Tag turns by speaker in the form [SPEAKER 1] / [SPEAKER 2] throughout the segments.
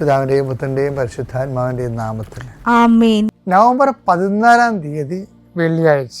[SPEAKER 1] പിതാവിന്റെയും പുത്രന്റെയും പരിശുദ്ധാത്മാവിന്റെയും നാമത്തിൽ. നവംബർ പതിനാലാം തീയതി വെള്ളിയാഴ്ച.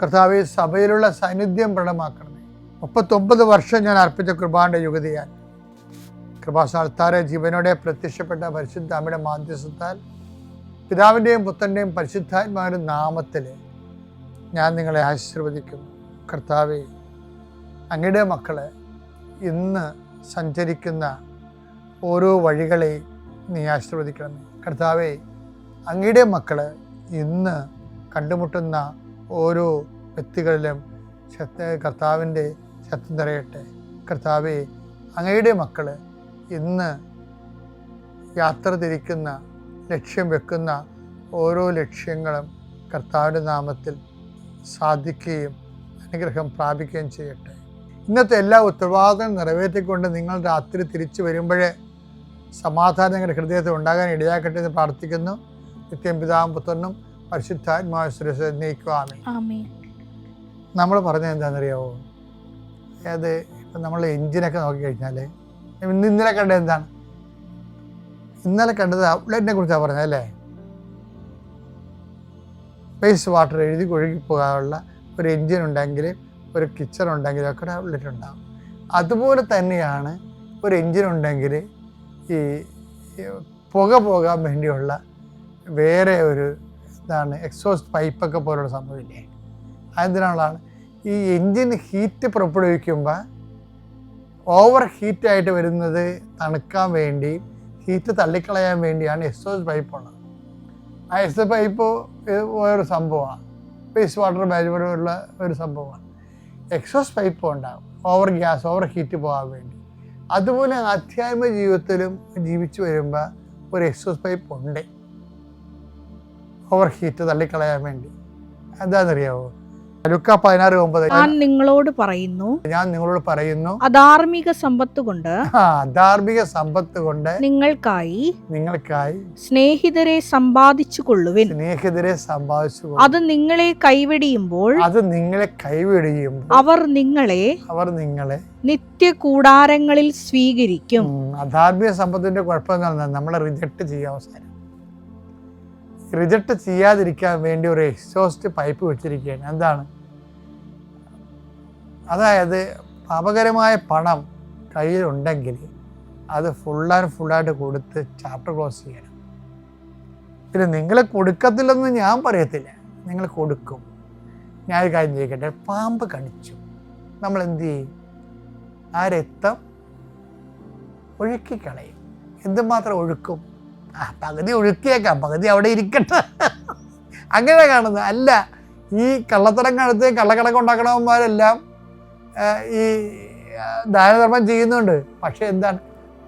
[SPEAKER 1] കർത്താവെ സഭയിലുള്ള സാന്നിധ്യം പ്രകടമാക്കണമേ. മുപ്പത്തൊമ്പത് വർഷം ഞാൻ അർപ്പിച്ച കൃപാന്റെ യുഗതിയാൽ. കൃപാസ്ഥാനത്താറെ ജീവനോടെ പ്രത്യക്ഷപ്പെട്ട പരിശുദ്ധ അമ്മയുടെ മാധ്യസ്ഥത്താൽ പിതാവിന്റെയും പുത്രന്റെയും പരിശുദ്ധാത്മാവിന്റെ നാമത്തിൽ ഞാൻ നിങ്ങളെ ആശീർവദിക്കുന്നു. കർത്താവെ അങ്ങയുടെ മക്കളെ ഇന്ന് സഞ്ചരിക്കുന്ന ഓരോ വഴികളെ നീ ആശീർവദിക്കണമേ. കർത്താവെ അങ്ങയുടെ മക്കൾ ഇന്ന് കണ്ടുമുട്ടുന്ന ഓരോ വ്യക്തികളിലും ശക്ത കർത്താവിന്റെ ശക്തി നിറയട്ടെ. കർത്താവെ അങ്ങയുടെ മക്കൾ ഇന്ന് യാത്ര തിരിക്കുന്ന ലക്ഷ്യം വെക്കുന്ന ഓരോ ലക്ഷ്യങ്ങളും കർത്താവിന്റെ നാമത്തിൽ സാധിക്കുകയും അനുഗ്രഹം പ്രാപിക്കുകയും ചെയ്യട്ടെ. ഇന്നത്തെ എല്ലാ ഉത്തരവാദിത്തം നിറവേറ്റിക്കൊണ്ട് നിങ്ങൾ രാത്രി തിരിച്ചു വരുമ്പോഴേ സമാധാനം നിങ്ങളുടെ ഹൃദയത്തിൽ ഉണ്ടാകാൻ ഇടയാക്കട്ടെ എന്ന് പ്രാർത്ഥിക്കുന്നു. നിത്യം പിതാവും പുത്രനും പരിശുദ്ധാത്മാവിശ്വരസ് നീക്കുവാമേ നമ്മൾ പറഞ്ഞത് എന്താണെന്നറിയാവോ? അതായത് ഇപ്പം നമ്മൾ എഞ്ചിനൊക്കെ നോക്കിക്കഴിഞ്ഞാൽ ഇന്ന് ഇന്നലെ കണ്ടത് എന്താണ്? ഇന്നലെ കണ്ടത് ഔട്ട്ലെറ്റിനെ കുറിച്ചാണ് പറഞ്ഞത് അല്ലേ? വേസ്റ്റ് വാട്ടർ എഴുതി ഒഴുകി പോകാനുള്ള ഒരു എഞ്ചിൻ ഉണ്ടെങ്കിൽ ഒരു കിച്ചൺ ഉണ്ടെങ്കിൽ ഒക്കെ ഒരു ഔട്ട്ലെറ്റ് ഉണ്ടാകും അതുപോലെ തന്നെയാണ് ഒരു എഞ്ചിൻ ഉണ്ടെങ്കിൽ ഈ പുക പോകാൻ വേണ്ടിയുള്ള വേറെ ഒരു ഇതാണ് എക്സോസ്റ്റ് പൈപ്പൊക്കെ പോലുള്ള സംഭവമില്ലേ അതെന്തിനുള്ളതാണ് ഈ എൻജിൻ ഹീറ്റ് പുറപ്പെടുവിക്കുമ്പോൾ ഓവർ ഹീറ്റായിട്ട് വരുന്നത് തണുക്കാൻ വേണ്ടി ഹീറ്റ് തള്ളിക്കളയാൻ വേണ്ടിയാണ് എസ് പൈപ്പ് ഉള്ളത്. ആ എസ് എസ് പൈപ്പ് ഒരു സംഭവമാണ്. വേസ്റ്റ് വാട്ടർ മാനേജ്മെന്റ് ഉള്ള ഒരു സംഭവമാണ്. എക്സോസ് പൈപ്പ് ഉണ്ടാകും ഓവർ ഗ്യാസ് ഓവർ ഹീറ്റ് പോകാൻ വേണ്ടി. അതുപോലെ ആധ്യാത്മ ജീവിതത്തിലും ജീവിച്ചു വരുമ്പോൾ ഒരു എക്സോസ് പൈപ്പ് ഉണ്ട്. ഓവർ ഹീറ്റ് തള്ളിക്കളയാൻ വേണ്ടി. എന്താണെന്നറിയാവോ? ലുക്ക പതിനാറ് ഒമ്പത്.
[SPEAKER 2] ഞാൻ നിങ്ങളോട് പറയുന്നു.
[SPEAKER 1] ഞാൻ നിങ്ങളോട് പറയുന്നു.
[SPEAKER 2] അധാർമിക സമ്പത്ത് കൊണ്ട്
[SPEAKER 1] അധാർമിക സമ്പത്ത് കൊണ്ട്
[SPEAKER 2] നിങ്ങൾക്കായി
[SPEAKER 1] നിങ്ങൾക്കായി
[SPEAKER 2] സ്നേഹിതരെ സമ്പാദിച്ചു കൊള്ളുവിൻ
[SPEAKER 1] സ്നേഹിതരെ സമ്പാദിച്ചു
[SPEAKER 2] അത് നിങ്ങളെ കൈവെടിയുമ്പോൾ
[SPEAKER 1] അത് നിങ്ങളെ കൈവെടിയുമ്പോൾ
[SPEAKER 2] അവർ നിങ്ങളെ
[SPEAKER 1] അവർ നിങ്ങളെ
[SPEAKER 2] നിത്യ കൂടാരങ്ങളിൽ സ്വീകരിക്കും
[SPEAKER 1] അധാർമിക സമ്പത്തിന്റെ കുഴപ്പം നമ്മളെ റിജക്ട് ചെയ്യാൻ അവസാനം റിജക്ട് ചെയ്യാതിരിക്കാൻ വേണ്ടി ഒരു എക്സോസ്റ്റ് പൈപ്പ് വെച്ചിരിക്കുകയാണ്. എന്താണ്? അതായത് പാപകരമായ പണം കയ്യിലുണ്ടെങ്കിൽ അത് ഫുൾ ആൻഡ് ഫുള്ളായിട്ട് കൊടുത്ത് ചാപ്റ്റർ ക്ലോസ് ചെയ്യണം. പിന്നെ നിങ്ങൾ കൊടുക്കത്തില്ലെന്ന് ഞാൻ പറയത്തില്ല. നിങ്ങൾ കൊടുക്കും. ഞാൻ ഒരു കാര്യം ചോദിക്കട്ടെ? പാമ്പ് കടിച്ചു. നമ്മൾ എന്ത് ചെയ്യും? ആ രക്തം ഒഴുക്കിക്കളയും. എന്തുമാത്രം ഒഴുക്കും? ആ പകുതി ഒഴുക്കിയേക്കാം. പകുതി അവിടെ ഇരിക്കട്ടെ. അങ്ങനെ കാണുന്നത്. അല്ല ഈ കള്ളത്തരം കാലത്ത് കള്ളക്കണക്ക് ഉണ്ടാക്കണവന്മാരെല്ലാം ഈ ദാനധർമ്മം ചെയ്യുന്നുണ്ട്. പക്ഷെ എന്താണ്?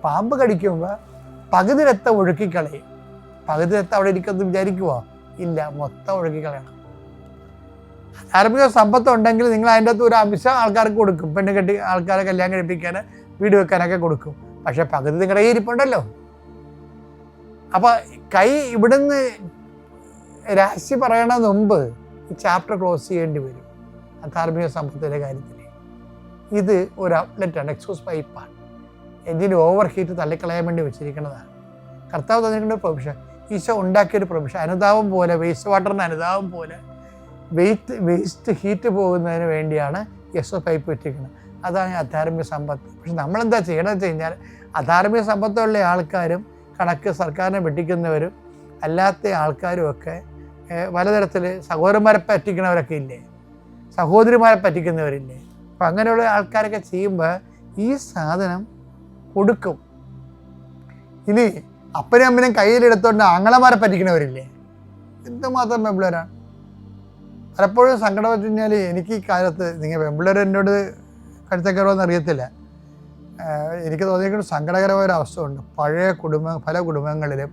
[SPEAKER 1] പാമ്പ് കടിക്കുമ്പോൾ പകുതി രക്തം ഒഴുക്കിക്കളയും. പകുതി രക്തം അവിടെ ഇരിക്കുമെന്ന് വിചാരിക്കുവോ? ഇല്ല മൊത്തം ഒഴുക്കിക്കളയണം ധാർമ്മിക സമ്പത്ത് ഉണ്ടെങ്കിൽ നിങ്ങൾ അതിന്റെ അകത്ത് ഒരു അംശം ആൾക്കാർക്ക് കൊടുക്കും. പെണ്ണ് കെട്ടി ആൾക്കാരെ കല്യാണം കഴിപ്പിക്കാൻ വീട് വെക്കാനൊക്കെ കൊടുക്കും. പക്ഷെ പകുതി നിങ്ങളുടെ കയ്യിൽ ഇരിപ്പുണ്ടല്ലോ. അപ്പൊ കൈ ഇവിടുന്ന് രാശി പറയണ മുമ്പ് ഈ ചാപ്റ്റർ ക്ലോസ് ചെയ്യേണ്ടി വരും. ധാർമ്മിക സമ്പത്തിന്റെ കാര്യത്തിൽ. ഇത് ഒരു ഔട്ട്ലെറ്റാണ് എക്സോസ് പൈപ്പാണ് എഞ്ചിൻ ഓവർ ഹീറ്റ് തള്ളിക്കളയാൻ വേണ്ടി വെച്ചിരിക്കുന്നതാണ്. കർത്താവ് തന്നിരിക്കുന്ന ഒരു പ്രൊവിഷൻ ഈശോ ഉണ്ടാക്കിയൊരു പ്രൊവിഷൻ അനുതാപം പോലെ വേസ്റ്റ് വാട്ടറിന് അനുതാപം പോലെ വെയിറ്റ് വേസ്റ്റ് ഹീറ്റ് പോകുന്നതിന് വേണ്ടിയാണ് എസ് പൈപ്പ് വെച്ചിരിക്കുന്നത്. അതാണ് അധാർമിക സമ്പത്ത്. പക്ഷെ നമ്മളെന്താ ചെയ്യണമെന്ന് വെച്ച് കഴിഞ്ഞാൽ അധാർമിക സമ്പത്തുള്ള ആൾക്കാരും കണക്ക് സർക്കാരിനെ വെട്ടിക്കുന്നവരും അല്ലാത്ത ആൾക്കാരും ഒക്കെ പലതരത്തിൽ സഹോദരന്മാരെ പറ്റിക്കുന്നവരൊക്കെ ഇല്ലേ? സഹോദരിമാരെ പറ്റിക്കുന്നവരില്ലേ? അപ്പം അങ്ങനെയുള്ള ആൾക്കാരൊക്കെ ചെയ്യുമ്പോൾ ഈ സാധനം കൊടുക്കും. ഇനി അപ്പനും അമ്മനും കയ്യിലെടുത്തോണ്ട് ആങ്ങളമാരെ പറ്റിക്കണവരില്ലേ? എന്തുമാത്രം പെമ്പിളരാണ് പലപ്പോഴും സങ്കടം വെച്ച് കഴിഞ്ഞാൽ എനിക്ക് ഈ കാലത്ത് നിങ്ങൾ പെമ്പിളർ എന്നോട് കരുത്തക്കറോന്ന് അറിയത്തില്ല. എനിക്ക് തോന്നിയിരിക്കുന്ന സങ്കടകരമായ ഒരു അവസ്ഥ ഉണ്ട് പഴയ കുടുംബ പല കുടുംബങ്ങളിലും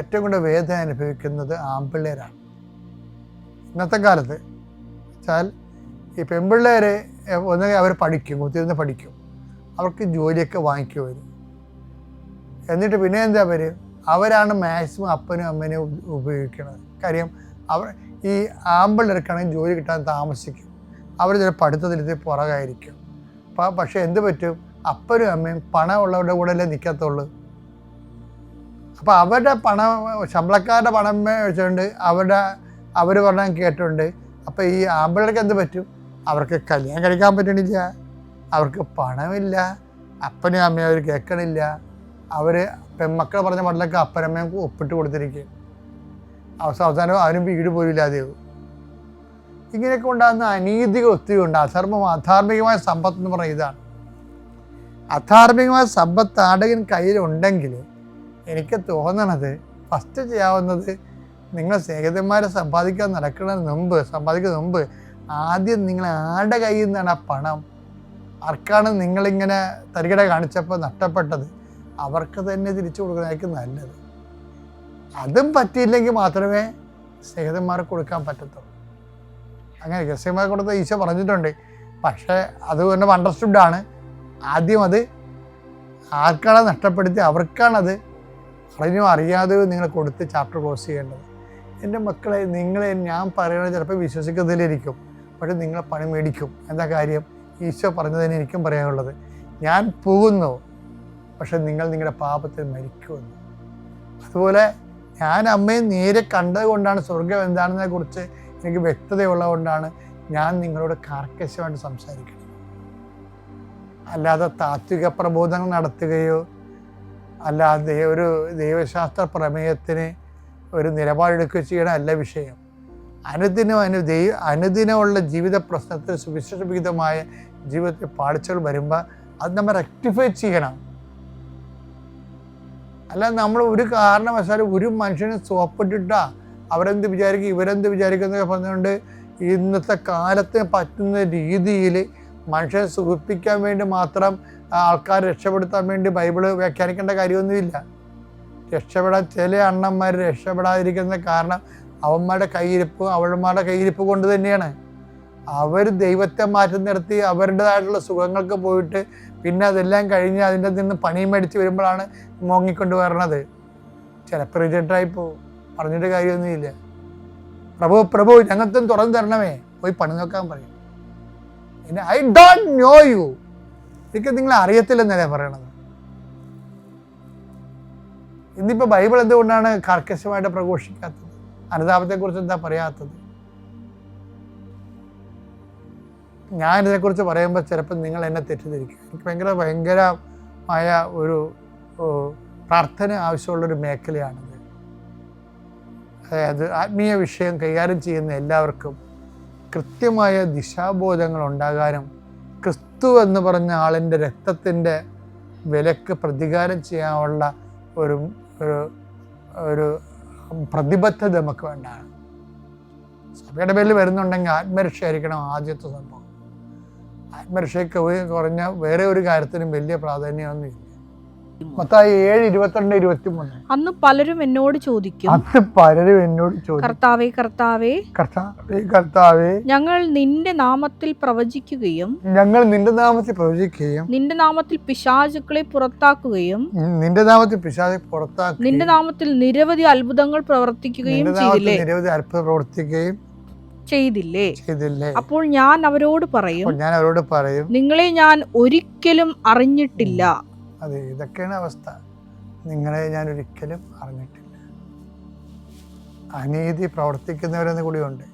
[SPEAKER 1] ഏറ്റവും കൂടുതൽ വേദന അനുഭവിക്കുന്നത് ആമ്പിള്ളേരാണ് ഇന്നത്തെ കാലത്ത് വെച്ചാൽ ഈ പെൺപിള്ളേർ ഒന്നുകിൽ അവർ പഠിക്കും കുത്തിരുന്ന് പഠിക്കും. അവർക്ക് ജോലിയൊക്കെ വാങ്ങിക്കും അവർ എന്നിട്ട് പിന്നെ എന്താ അവർ അവരാണ് മാക്സിമം അപ്പനും അമ്മനും ഉപ- ഉപയോഗിക്കുന്നത് കാര്യം അവർ ഈ ആമ്പിള്ളേർക്കാണെങ്കിൽ ജോലി കിട്ടാൻ താമസിക്കും. അവർ ചില പഠിത്തത്തിലെത്തി പുറകായിരിക്കും. അപ്പം പക്ഷേ എന്ത് പറ്റും? അപ്പനും അമ്മയും പണമുള്ളവരുടെ കൂടെ അല്ലേ നിൽക്കത്തുള്ളൂ. അപ്പോൾ അവരുടെ പണം ശമ്പളക്കാരുടെ പണം വെച്ചുകൊണ്ട് അവരുടെ അവർ പറഞ്ഞാൽ കേട്ടുണ്ട്. അപ്പോൾ ഈ ആമ്പിള്ളേർക്ക് എന്ത് പറ്റും? അവർക്ക് കല്യാണം കഴിക്കാൻ പറ്റണില്ല. അവർക്ക് പണമില്ല. അപ്പനും അമ്മയും അവർ കേൾക്കണില്ല. അവർ പെൺമക്കൾ പറഞ്ഞ മട്ടിലൊക്കെ അപ്പനമ്മയും ഒപ്പിട്ട് കൊടുത്തിരിക്കും. അവസാനം അവസാനം അവനും വീട് പോലും ഇല്ലാതെയാവും ഇങ്ങനെയൊക്കെ ഉണ്ടാകുന്ന അനീതികൾ ഒത്തിരി ഉണ്ട്. അധർമ്മം അധാർമികമായ സമ്പത്ത് എന്ന് പറയുന്നത് ഇതാണ്. അധാർമികമായ സമ്പത്ത് ആടകൻ കയ്യിലുണ്ടെങ്കിൽ എനിക്ക് തോന്നണത് ഫസ്റ്റ് ചെയ്യാവുന്നത് നിങ്ങൾ സ്നേഹിതന്മാരെ സമ്പാദിക്കാൻ നടക്കുന്നതിന് മുമ്പ് സമ്പാദിക്കുന്നതിന് മുമ്പ് ആദ്യം നിങ്ങൾ ആരുടെ കയ്യിൽ നിന്നാണ് ആ പണം? ആർക്കാണ് നിങ്ങളിങ്ങനെ തരികട കാണിച്ചപ്പോൾ നഷ്ടപ്പെട്ടത്? അവർക്ക് തന്നെ തിരിച്ചു കൊടുക്കുന്നതായിരിക്കും നല്ലത്. അതും പറ്റിയില്ലെങ്കിൽ മാത്രമേ സ്നേഹിതന്മാർക്ക് കൊടുക്കാൻ പറ്റത്തുള്ളൂ. അങ്ങനെ രഹസ്യമായി കൊടുത്ത ഈശോ പറഞ്ഞിട്ടുണ്ട്. പക്ഷേ അത് തന്നെ അണ്ടർസ്റ്റുഡാണ് ആദ്യം അത് ആർക്കാണ് നഷ്ടപ്പെടുത്തി അവർക്കാണത് അറിഞ്ഞോ അറിയാതെ നിങ്ങൾ കൊടുത്ത് ചാപ്റ്റർ ക്ലോസ് ചെയ്യേണ്ടത്. എന്റെ മക്കളെ നിങ്ങളെ ഞാൻ പറയുന്നത് ചിലപ്പോൾ വിശ്വസിക്കുന്നതിലിരിക്കും. പക്ഷെ നിങ്ങളെ പണി മേടിക്കും. എന്താ കാര്യം? ഈശോ പറഞ്ഞതിന് എനിക്കും പറയാനുള്ളത്. ഞാൻ പോകുന്നു പക്ഷെ നിങ്ങൾ നിങ്ങളുടെ പാപത്തിൽ മരിക്കുമെന്ന്. അതുപോലെ ഞാൻ അമ്മയെ നേരെ കണ്ടത് കൊണ്ടാണ് സ്വർഗം എന്താണെന്നതിനെ കുറിച്ച് എനിക്ക് വ്യക്തതയുള്ളതുകൊണ്ടാണ് ഞാൻ നിങ്ങളോട് കാർക്കശമായിട്ട് സംസാരിക്കുന്നത്. അല്ലാതെ താത്വിക പ്രബോധങ്ങൾ നടത്തുകയോ അല്ലാതെ ഒരു ദൈവശാസ്ത്ര പ്രമേയത്തിന് ഒരു നിലപാടെടുക്കുകയോ ചെയ്യണമല്ല വിഷയം. അനുദിനം അനു ദൈവ അനുദിനമുള്ള ജീവിത പ്രശ്നത്തിൽ സുവിശേഷവിഹിതമായ ജീവിതത്തിൽ പാളിച്ചകൾ വരുമ്പോൾ അത് നമ്മൾ റെക്ടിഫൈ ചെയ്യണം. അല്ല നമ്മൾ ഒരു കാരണവശാലും ഒരു മനുഷ്യനെ സോപ്പിട്ടിട്ടാ അവരെന്ത് വിചാരിക്കും ഇവരെന്ത് വിചാരിക്കും എന്നൊക്കെ പറഞ്ഞുകൊണ്ട് ഇന്നത്തെ കാലത്ത് പറ്റുന്ന രീതിയിൽ മനുഷ്യനെ സുഖിപ്പിക്കാൻ വേണ്ടി മാത്രം ആൾക്കാർ രക്ഷപ്പെടുത്താൻ വേണ്ടി ബൈബിൾ വ്യാഖ്യാനിക്കേണ്ട കാര്യമൊന്നുമില്ല. രക്ഷപ്പെടാൻ ചില അണ്ണന്മാർ രക്ഷപ്പെടാതിരിക്കുന്ന കാരണം അവന്മാരുടെ കയ്യിരിപ്പ് അവന്മാരുടെ കയ്യിരിപ്പ് കൊണ്ട് തന്നെയാണ്. അവർ ദൈവത്തെ മാറ്റി നിർത്തി അവരുടേതായിട്ടുള്ള സുഖങ്ങൾക്ക് പോയിട്ട് പിന്നെ അതെല്ലാം കഴിഞ്ഞ് അതിന്റെ നിന്ന് പണിയും മേടിച്ച് വരുമ്പോഴാണ് മോങ്ങിക്കൊണ്ട് വരണത്. ചിലപ്പോൾ റിജക്റ്റായി പോകും പറഞ്ഞിട്ട് കാര്യമൊന്നുമില്ല. പ്രഭു പ്രഭു ഞങ്ങൾക്കും തുറന്നു തരണമേ. പോയി പണി നോക്കാൻ പറയും. പിന്നെ ഐ ഡോണ്ട് നോ യു എനിക്ക് നിങ്ങൾ അറിയത്തില്ലെന്നല്ലേ പറയണത്? ഇന്നിപ്പോൾ ബൈബിൾ എന്തുകൊണ്ടാണ് കർക്കശമായിട്ട് പ്രഘോഷിക്കാത്തത്? അനുതാപത്തെക്കുറിച്ച് എന്താ പറയാത്തത്? ഞാൻ പറയുമ്പോൾ ചിലപ്പോൾ നിങ്ങൾ എന്നെ തെറ്റിദ്ധരിക്കും. എനിക്ക് ഭയങ്കര ഭയങ്കരമായ ഒരു പ്രാർത്ഥന ആവശ്യമുള്ളൊരു മേഖലയാണിത്. അതായത് ആത്മീയ വിഷയം കൈകാര്യം ചെയ്യുന്ന എല്ലാവർക്കും കൃത്യമായ ദിശാബോധങ്ങൾ ഉണ്ടാകാനും ക്രിസ്തു എന്ന് പറഞ്ഞ ആളിന്റെ രക്തത്തിന്റെ വിലക്ക് പ്രതികാരം ചെയ്യാനുള്ള ഒരു ഒരു പ്രതിബദ്ധത നമുക്ക് വേണ്ടാണ്. സഭയുടെ പേരിൽ വരുന്നുണ്ടെങ്കിൽ ആത്മരക്ഷയായിരിക്കണം ആദ്യത്തെ സംഭവം. ആത്മരക്ഷയ്ക്ക് കുറഞ്ഞ വേറെ ഒരു കാര്യത്തിനും വലിയ പ്രാധാന്യമൊന്നുമില്ല.
[SPEAKER 2] അന്ന് പലരും എന്നോട് ചോദിക്കും.
[SPEAKER 1] അന്ന് പലരും എന്നോട്
[SPEAKER 2] കർത്താവേ കർത്താവേ
[SPEAKER 1] കർത്താവേ കർത്താവേ.
[SPEAKER 2] ഞങ്ങൾ നിന്റെ നാമത്തിൽ പ്രവചിക്കുകയും
[SPEAKER 1] ഞങ്ങൾ നിന്റെ നാമത്തിൽ പ്രവചിക്കുകയും
[SPEAKER 2] നിന്റെ നാമത്തിൽ പിശാചുക്കളെ പുറത്താക്കുകയും
[SPEAKER 1] നിന്റെ നാമത്തിൽ പിശാചെ പുറത്താക്കുകയും
[SPEAKER 2] നിന്റെ നാമത്തിൽ നിരവധി അത്ഭുതങ്ങൾ പ്രവർത്തിക്കുകയും ചെയ്തില്ലേ?
[SPEAKER 1] നിരവധി അത്ഭുതം പ്രവർത്തിക്കുകയും
[SPEAKER 2] ചെയ്തില്ലേ?
[SPEAKER 1] ചെയ്തില്ലേ?
[SPEAKER 2] അപ്പോൾ ഞാൻ അവരോട് പറയും
[SPEAKER 1] ഞാൻ അവരോട് പറയും
[SPEAKER 2] നിങ്ങളെ ഞാൻ ഒരിക്കലും അറിഞ്ഞിട്ടില്ല.
[SPEAKER 1] അതെ ഇതൊക്കെയാണ് അവസ്ഥ. നിങ്ങളെ ഞാൻ ഒരിക്കലും അറിഞ്ഞിട്ടില്ല. അനീതി പ്രവർത്തിക്കുന്നവരെന്ന് കൂടിയുണ്ട്.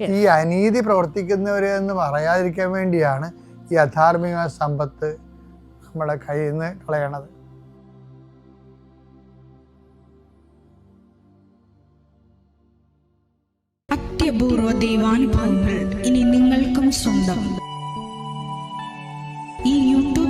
[SPEAKER 1] ഈ അനീതി പ്രവർത്തിക്കുന്നവരെ എന്ന് പറയാതിരിക്കാൻ വേണ്ടിയാണ് ഈ അധാർമിക സമ്പത്ത് നമ്മളെ കയ്യിൽ നിന്ന് കളയണത്.
[SPEAKER 3] അത്യപൂർവ ദൈവാനുഭവങ്ങൾ ഇനി നിങ്ങൾക്കും സ്വന്തം.